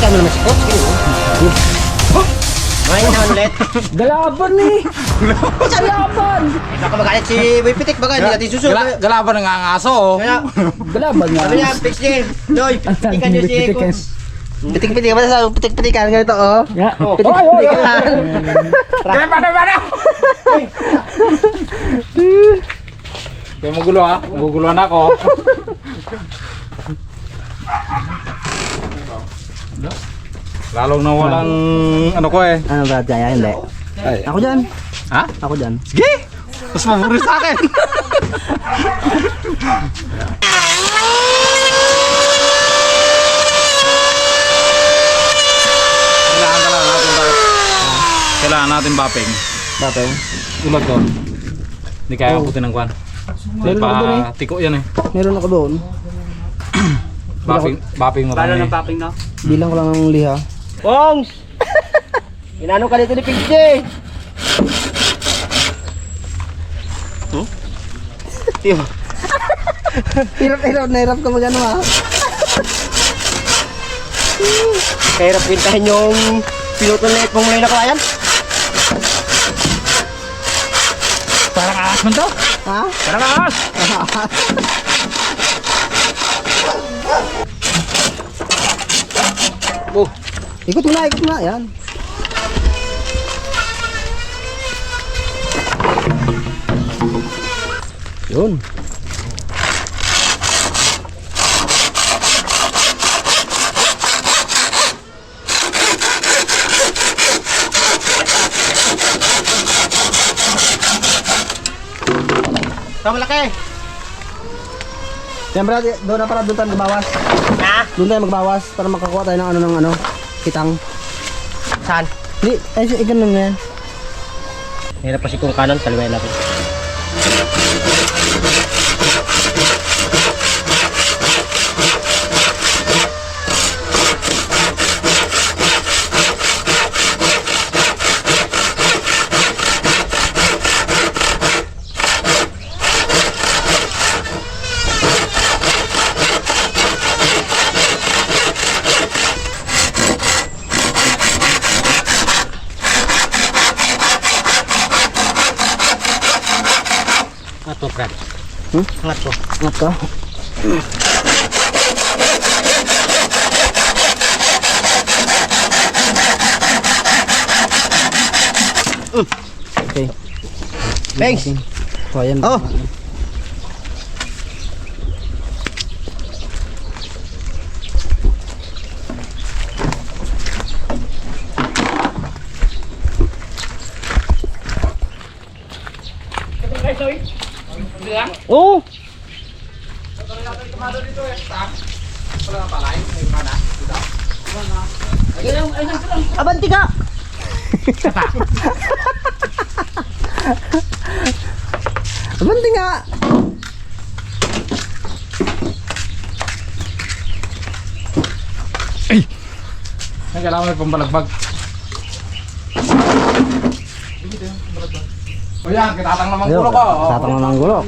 Pipitikan mo naman si Coach. Main naman ulit. Galaban ni! Galaban! Baka magalit si Boy Pitik. Baka hindi natin susunod. Gala, galaban ng ang aso. oh. Kaya, Galaban nga. sabi niya, fix niya. Doy, pitikan niyo si. Coach. Pitik-pitik. Basta sa pitik-pitikan. Ganito, oh. Ya. Oh, Oy, oy, oy. pitik-pitikan. Kaya paano, paano? Kaya magulo ha. Maguguluhan ako. Lalong na walang ano ko eh. Ano ba, Jaya? Hindi. Ay. Ako dyan. Ha? Ako dyan. Sige! Mas maburi sa akin. Kailangan talaga natin ba? Kailangan natin. Bakit? Ulag doon. Hindi kaya abutin ng kwan. Meron ako doon eh. Tiko yan eh. Meron ako doon. Bapping, bapping mo kami. Papping na. Bilang ko lang ang liha. Pongs! Inano ka dito ni Piggy? Hmm? Tiyo. Hirap-hirap na hirap ka mag-ano ha. Kahirap pintahin yung piloto na itong ngayon na kawayan. Parang ahas man to. Ha? Parang ahas. Oh, Ikot mo na, ikot mo na. Yan. Yun. sa malaki. Siyempre, doon na para doon tayo magbawas. Doon tayo magbawas para makakuha tayo ng ano ng ano. Kitang. Saan? Di, ay, ganun na yan. Hirap pa si kung kanan, kaliwain natin. Ato, Brad. Hmm? Ato. Angat ka. Okay. Thanks. So, ayan. Oh. Oh! Abanti ka! Abanti nga! Ay, kailangan may pambalagbag. O yan, kitatang naman Ayun, gulo ko. Tatang na ng gulok.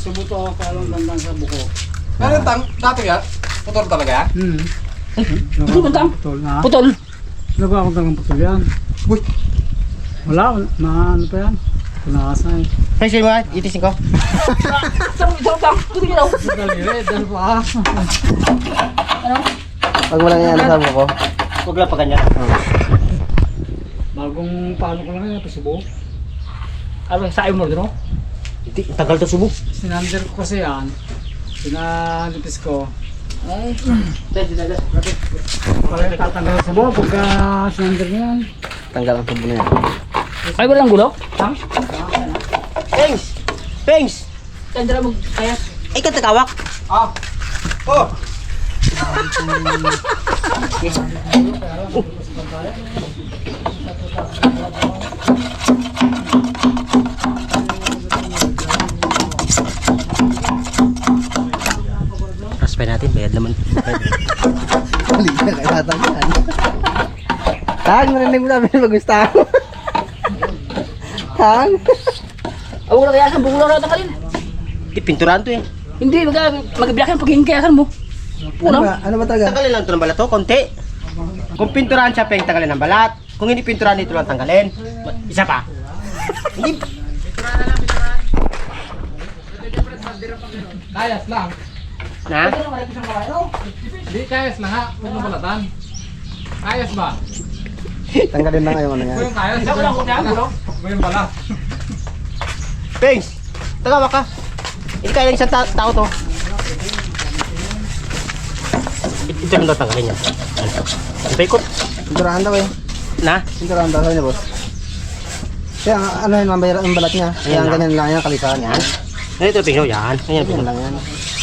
Subuto ako parang bandang sa buko. Pero yung tang, dati yan, putol talaga yan. Hmm. Putol ba tang? Putol na. Putol! Nagawa ko talagang putol yan. Uy. Wala, na ano pa yan? Pinakasa eh. Thanks, mga itisin ko. Daliri, dal pa. Pag walang yan sa buko. Huwag lang pa ganyan. Bagong paano ko lang yan, pasibo. Ano, sa mo no? Hindi, tagal to subo. Sinander ko kasi yan. Sinanipis ko. Pala tatanggal sa buo pagka sinander mo yan. Tanggal ang tubo na yan. Ay, walang gulok? Ha? Thanks! Thanks! Tandra mo kaya? Ay, katakawak. Ah. Oh. natin, bayad naman. Mali na kaya tatang yan. Tang, narinig mo namin magustahan. Tang. Ako na kaya sa buko na takalin. Di, pinturan to eh. Hindi, mag magbiyak yung paghihingkayasan mo. Ano ba? Ano ba talaga? Tagalin lang ito ng bala to, konti. Kung pinturahan siya, peng tanggalin ang balat. Kung hindi pinturahan, dito lang tanggalin. Isa pa. hindi. Kayas lang. Na? Di kayas lang ha. Huwag mo balatan. Kayas ba? Tanggalin lang yung ano yan. Kung yung kayas. Ko lang kung yan. Huwag yung balat. Pengs, tagawa ka. Hindi kaya ng isang ta- tao to. Ito ito lang daw tanggalin yan. Ano pa ikot? Pinturahan daw eh. Na? Pinturahan daw sabi niya boss. Kaya ang- ano yun, ang balat niya. Kaya ang ganyan lang yan, kalisahan yan. Pingyo, yan. Ganyan Yan pingyo. lang yan.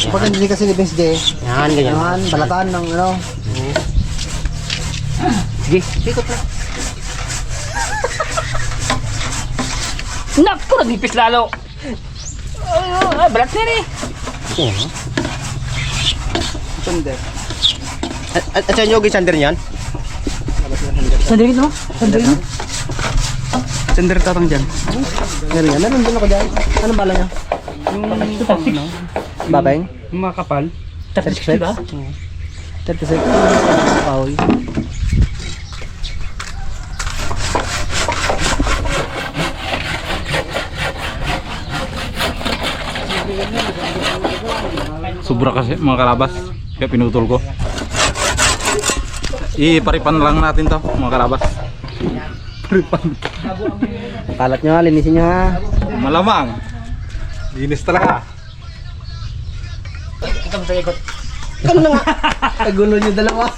Kapag hindi kasi ni Vince J, Yan, ganyan. yan, balatan ng ano. Sige, ikot na. Naku, nagipis lalo. Ay, ay, balat na rin. Yan. Sunder. At, at, at sa inyo, Sander niyan? Sandali no? Sandali no? Sunder tatang dyan. Meron yan. Meron din ako dyan. Anong bala niya? Yung mga kapal. Tapos ba? 36. Paul. Sobra kasi mga kalabas. Kaya pinutol ko. Iparipan lang natin to mga kalabas. Kalat nyo ha, linisin nyo ha. Malamang. Linis talaga. Ikaw sa ikot. Kagulo nyo dalawa.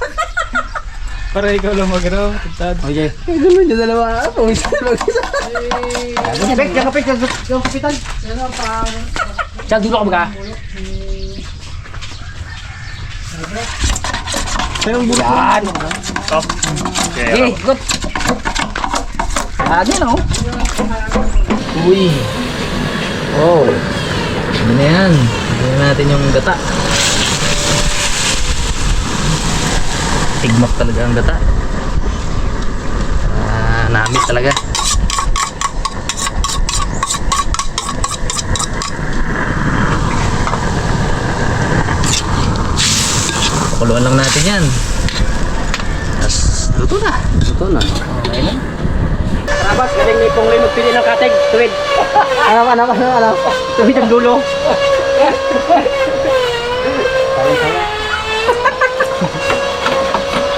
Para ikaw lang mag-ano. Tad. Okay. Kagulo nyo dalawa. Pumisa, pumisa. Peng, yung kapit, yung, kapitan. Saan dulo ka ba ka? Yan. Sige, ikot. Ah, di no? Uy! Oh! Ano na yan? Tignan natin yung gata. Tigmak talaga ang gata. Ah, namit talaga. Pakuluan lang natin yan. Tapos, luto na. Ito na. Okay na. Rabas, galing ni Pong Ray magpili ng katig. Tuwid. Ano, ano, ano, ano? Tuwid ang dulo.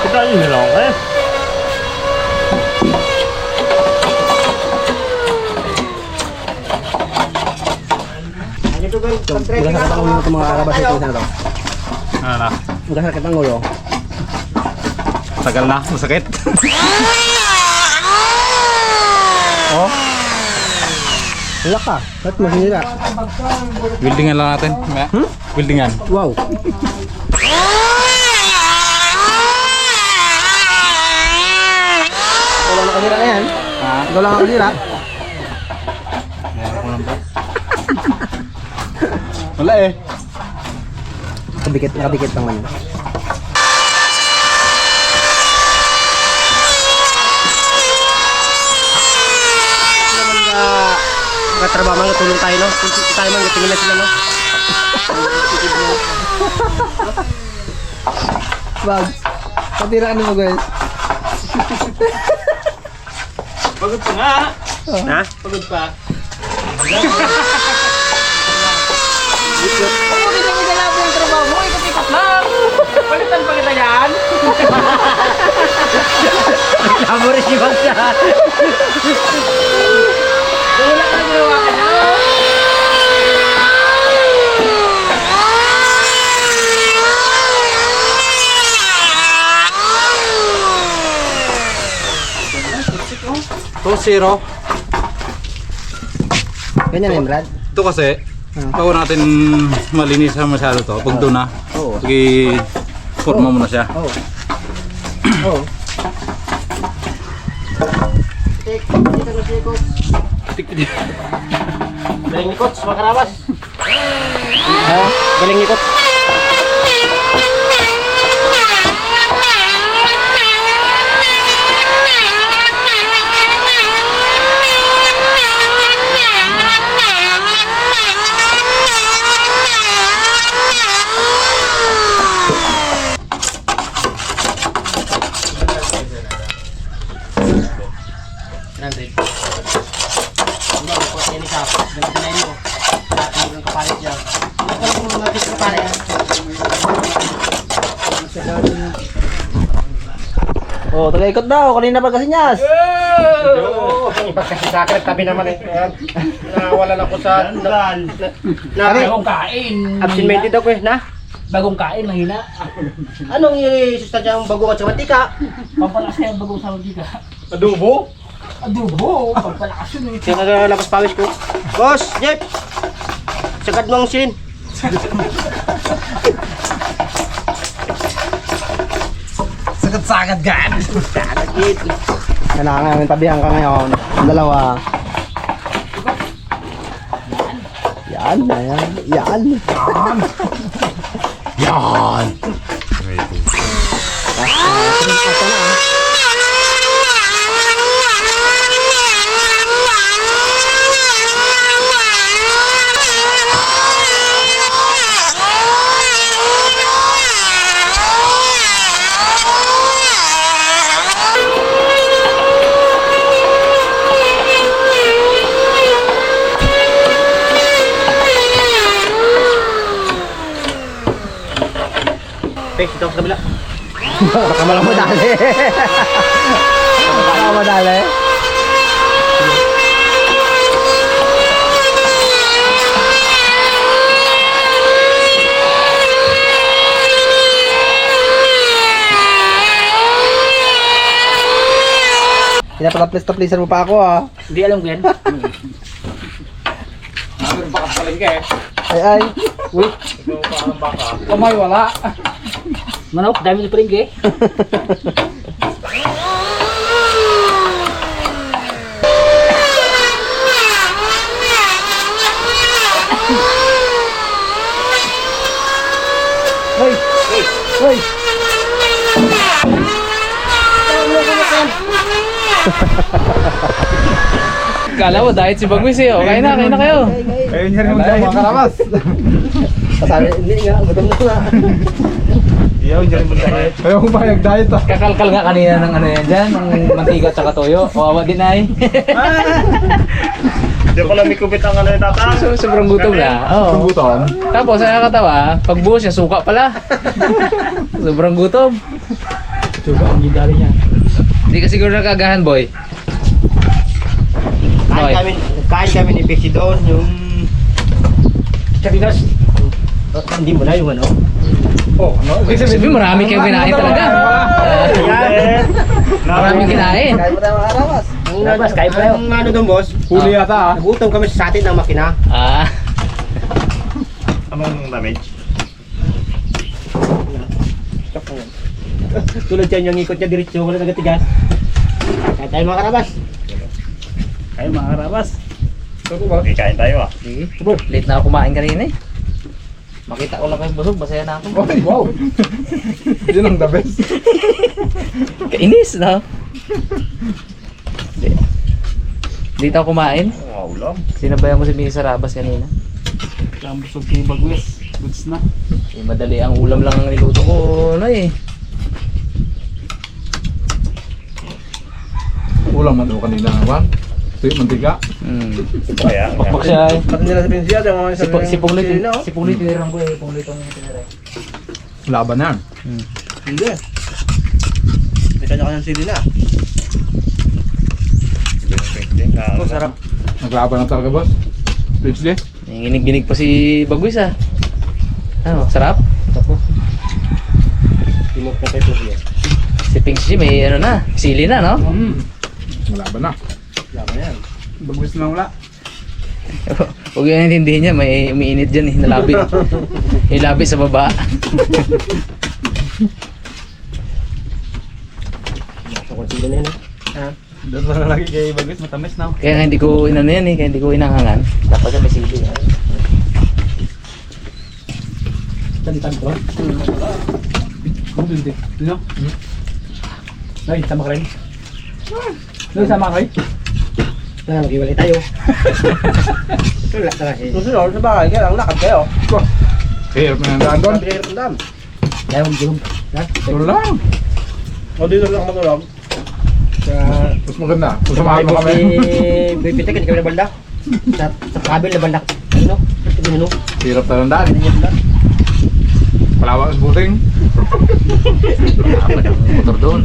Kita yun na lang eh. Magkasakit ang ulo ng mga arabas ito isa na to. Ano na? Magkasakit ang ulo. Tagal na. Masakit. Oh. Wala ka. Ba't masira? Buildingan lang natin. Maya. Buildingan. Wow. Wala nakasira na yan. Ha? Ikaw lang nakasira. Wala eh. Nakadikit, nakadikit lang man. naman ka katrabaho man tulong tayo no kung tayo man tingin na sila no Bag. Patiraan mo guys. Pagod pa nga. na Pagod pa. Pagod na kita lang yung trabaho mo. Ikot-ikot lang. Palitan pa kita yan. Amo rin si Bang 2-0. Ganyan yun, Brad? Ito kasi, uh. bago natin malinis na masyado to, pag oh. doon na, ah. oh. sige, forma mo na siya. Oo. Oh. Oh. Ano Galing ikot, mga karabas. Galing ikot. 300. Hindi, ako po ni Kap. Ganito na yun. Oh. Lahat mo ng kapalit niya. Ako lang kung mga bisyo pare. Oh, taga-ikot daw. Oh. Kanina pa kasi niyas. Pagkasi sa akin, tabi naman eh. Nawala na ko sa... Na, bagong kain. Absent-minded ako eh, na? Bagong kain, mahina. Anong yung sustansya ng bago at sa matika? Pampalas kaya bagong sa matika. Adobo? Adobo, pampalakas yun eh. Sino na labas pawis ko? Boss, Jeff! Sagad mo ang sin. Sagat-sagat gan. Sagad. Kailangan namin tabihan ka ngayon. Ang dalawa. Yan, yan, yan. Yan! Pes, ito ako sa kabila. Baka malang madali. Baka madali. Pinapaka-please to mo pa ako ah. Hindi alam ko yan. Ay ay. Uy. Kamay wala. Manok, dami na paling eh. Hoy. Hoy. Kala mo, diet si Bagwis eh. Okay na, kain na kayo. Ayun niya rin mo mga karabas. Sabi, hindi nga, gutom na na. Ayaw niya rin mo diet. Ayaw ko ba nag-diet ah. Kakalkal nga kanina ng ano yan dyan, ng mantika at saka toyo. Kawawa din ay. Hindi ko lang may kubit ang ano yung tata. So, sobrang gutom na. Oo. Gutom. Tapos, ang nakakatawa, pag buhos niya, suka pala. sobrang gutom. Suga ang gidali niya. Hindi ka siguro nakagahan, boy. Kain Boy. kami, kain kami ni Pixie doon, yung... Chapinas. Oh, hindi mo na yung ano. Oh, no? Sabi, marami kayong kinain talaga. Yan. Maraming kinain. Kain mo tayo mga karawas. Ang, Labas, kain pa ang ano doon, boss, Huli yata ah. nagutom kami sa atin ng makina. Ah, Anong damage? Tulad yan yung ikot niya diretso, wala nagatigas. Kain tayo mga karabas. Ay, mga karabas. Okay, kain tayo ah. sige. Late na ako kumain kanina eh. Makita ko lang kayo busog, masaya na ako. Oy, wow. Yun ang the best. Kainis, no? Hindi. Dito ako kumain. Wow, ulam. Sinabayan mo si Misa Rabas kanina. Ang busog kay Bagwes. Goods na. Eh, madali ang ulam lang ang niluto ko, ano eh. Ulam man o kanina naman. Ito yung mantika. Hmm. Kaya, Pakpak siya eh. Pati nila sa pinsiya, yung mga Si, Pu- si Punglit, si Punglit tinirang ko eh. Punglit ang tinira eh. Laban na yan. Hindi. May kanya-kanyang sili na. Oh, sarap. Naglaban na talaga boss. Prince Lee. Nanginig-ginig pa si Bagwis ah. Ano, sarap? Timok na tayo po Si Pink G may ano na, sili na no? Mm. Laban na. Bagwes na wala. Huwag yung intindihin niya, may umiinit dyan eh, nalabi. May labi sa baba. Konsido na yan eh. Doon na lagi kay Bagwes. Matamis na. Kaya nga hindi ko inano yan eh, kaya hindi ko inangangan. Dapat yan may sili. eh. Talitan ko. Kung din din. Ano? Ay, sama ka rin. Ay, sama ka rin. Na, mag-iwalay tayo. Na kasi. Susunod sa bahay, kaya lang lakad kayo. Hirap na yung daan doon. Sabi kayo ng dam. Dahil mo gulong. Doon lang. O dito lang matulog. Sa... Mas maganda. Samahan mo kami. Boy Pitek, hindi kami nabalda. Sa, sa kabel nabalda. Ano? Ano? Hirap na ng daan. Palawak sa buting. Ang motor doon.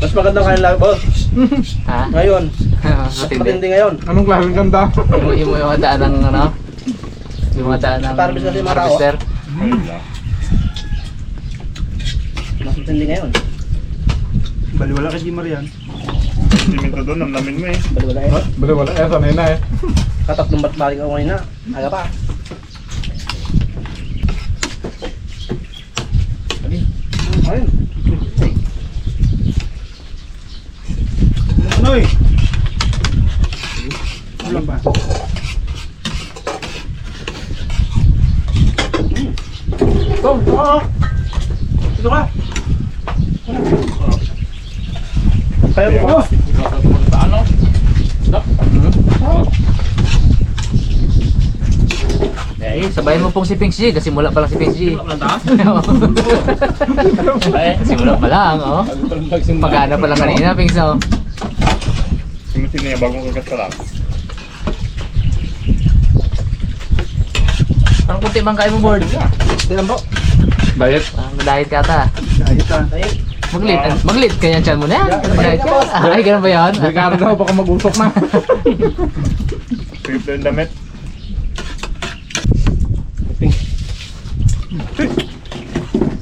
Mas maganda kayo lang, boss. Ha? Ngayon. Matindi. Matindi ngayon. Anong klaseng ganda? Imo imo yung mga daan ng ano? Yung mga daan ng Harvest kasi mga tao. harvester. Matindi ngayon. Baliwala kay Di Marian. Siminto doon, namnamin mo eh. Baliwala eh. Bale, wala. Eh, sanay na eh. Katatlong ba't balik ako ngayon na. Aga pa. Ayun. Ano eh? Ba? Ito, oo. Ito ka. Kaya ko. Ano? Eh, sabayin mo pong si Pink G kasi mula pa lang si Pink G. Eh, simula pa lang, oh. Pagana pa lang kanina, Pink oh. Simutin niya bagong kagat pa lang. Kunti bang kain mo board? Tingnan po. Diet. Parang diet ka ata. Ayos ah. Ayun. Mag-lit, mag-lit ka yan, chan mo na yan. Mag-diet ka. Ay, ganun ba yan? Delikado daw, baka mag-usok na. Sweep yung damit.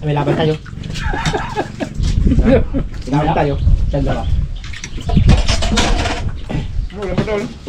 May laban tayo. Laban tayo. Diyan ba? Ulam ba doon?